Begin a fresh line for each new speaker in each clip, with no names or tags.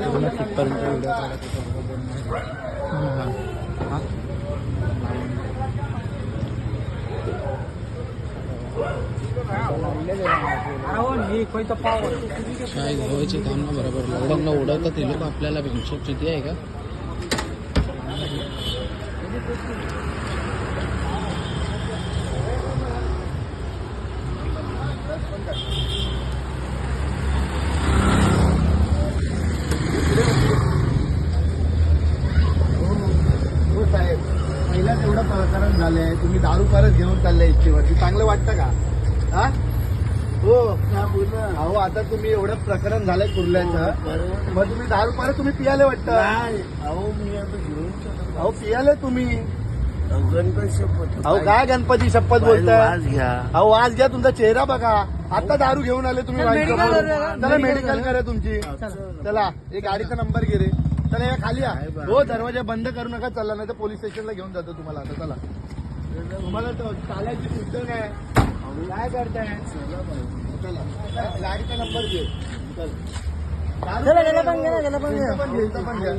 मला तिथपर्यंत व्हिडिओ काढायचा हा काय घ्यायचे काम ना बरोबर. लॉकडाऊनला उडवतात ते लोक आपल्याला हिशोब किती आहे का
हो साहेब पहिल्याच एवढं झालंय तुम्ही दारू परत घेऊन चालले इच्छेवरती. चांगलं वाटतं का? हा? हो. अहो आता तुम्ही एवढं प्रकरण झालंय कुर्ल्याचं. मग तुम्ही दारू परत तुम्ही पियाले वाटतं?
अहो मी आता घेऊन
अहो पियाले तुम्ही.
गणपती शपथ
अहो काय गणपती शपथ बोलताय? अहो आज घ्या तुमचा चेहरा बघा. आता दारू घेऊन आले तुम्ही
चल,
मेडिकल करा तुमची. चला. एक गाडीचा नंबर घे रे. चला या खाली हो दरवाजा बंद करू नका चला नाही तर पोलीस स्टेशनला घेऊन जातो तुम्हाला आता. चला. तुम्हाला चालायची शुद्ध नाही काय करताय गाडीचा नंबर घे चल.
गेला पण ना, गेला पण घे.
इथं पण घे,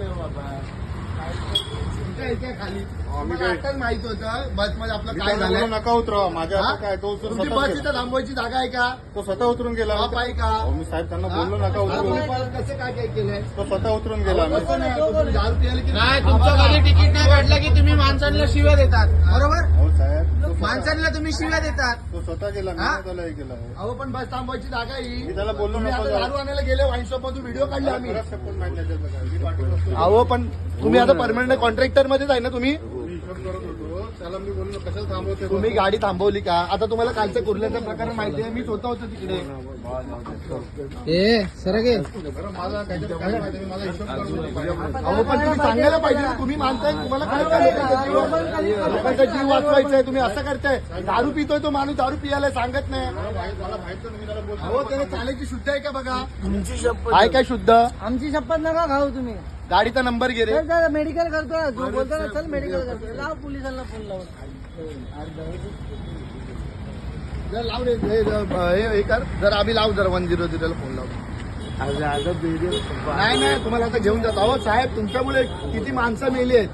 खाली मला आताच माहीत होतं बसमध्ये आपलं काय झालं
नका उतरवा माझ्या? हातात काय तो उतरून
तुमची
स्वतः
बस
गेला.
इथं थांबवायची जागा आहे का?
तो स्वतः उतरून गेला.
बाप आहे का?
अहो, मी साहेब त्यांना बोललो? नका उतरून
परत कसं काय काय केलंय
तो स्वतः उतरून गेला.
कसं नाही, तुम्ही दारू की
तिकीट नाही काढलं की तुम्ही माणसांना शिव्या देतात. बरोबर?
हो साहेब.
माणसांना तुम्ही शिव्या देतात
तो स्वतः गेला मी
हा?
नाही त्याला हे केलं
अहो पण बस थांबवायची जागा ही
मी त्याला बोललो
तुम्ही
नको
आता
जाऊ.
दारू आणायला गेले वाईन शॉप मधून व्हिडिओ काढले आम्ही
माहीत त्याचं काय. मी असतं.
अहो पण तुम्ही आता परमनंट कॉन्ट्रॅक्टर मध्येच आहे ना तुम्ही
मी हिशोब करत होतो त्याला मी बोललो कशाला थांबवते
तुम्ही गाडी थांबवली का? आता तुम्हाला कालचं कुर्ल्याचं प्रकरण माहिती आहे मी स्वतः होतो तिकडे.
ए सर गे
बरं, मला काहीतरी काय माहिती नाही, मला हिशोब करत होतो पाहिजे.
अहो पण तुम्ही सांगायला पाहिजे ना, तुम्ही मानताय तुम्हाला काय करायचं लोकांचा जीव वाचवायचा आहे तुम्ही असं करताय. दारू पितोय तो माणूस दारू पियाला सांगत नाही.
मला माहित- मला माहीत नाही, मी त्याला बोलतो.
अहो त्याला चालायची शुद्ध आहे का बघा?
तुमची शपथ.
आहे काय शुद्ध?
आमची शपथ नका खाऊ तुम्ही.
गाडीचा नंबर घे रे.
चल चल मेडिकल करतो ना जो बोलतो ना चल मेडिकल करतो. लाव पोलिसांना फोन लावून.
जर लाव रे हे- हे हे कर. जर आम्ही लाव जर वन झिरो झिरोला फोन लाव.
आज आता व्हिडिओ
नाही नाही तुम्हाला आता घेऊन जातो. अहो साहेब तुमच्यामुळे किती माणसं मेली आहेत.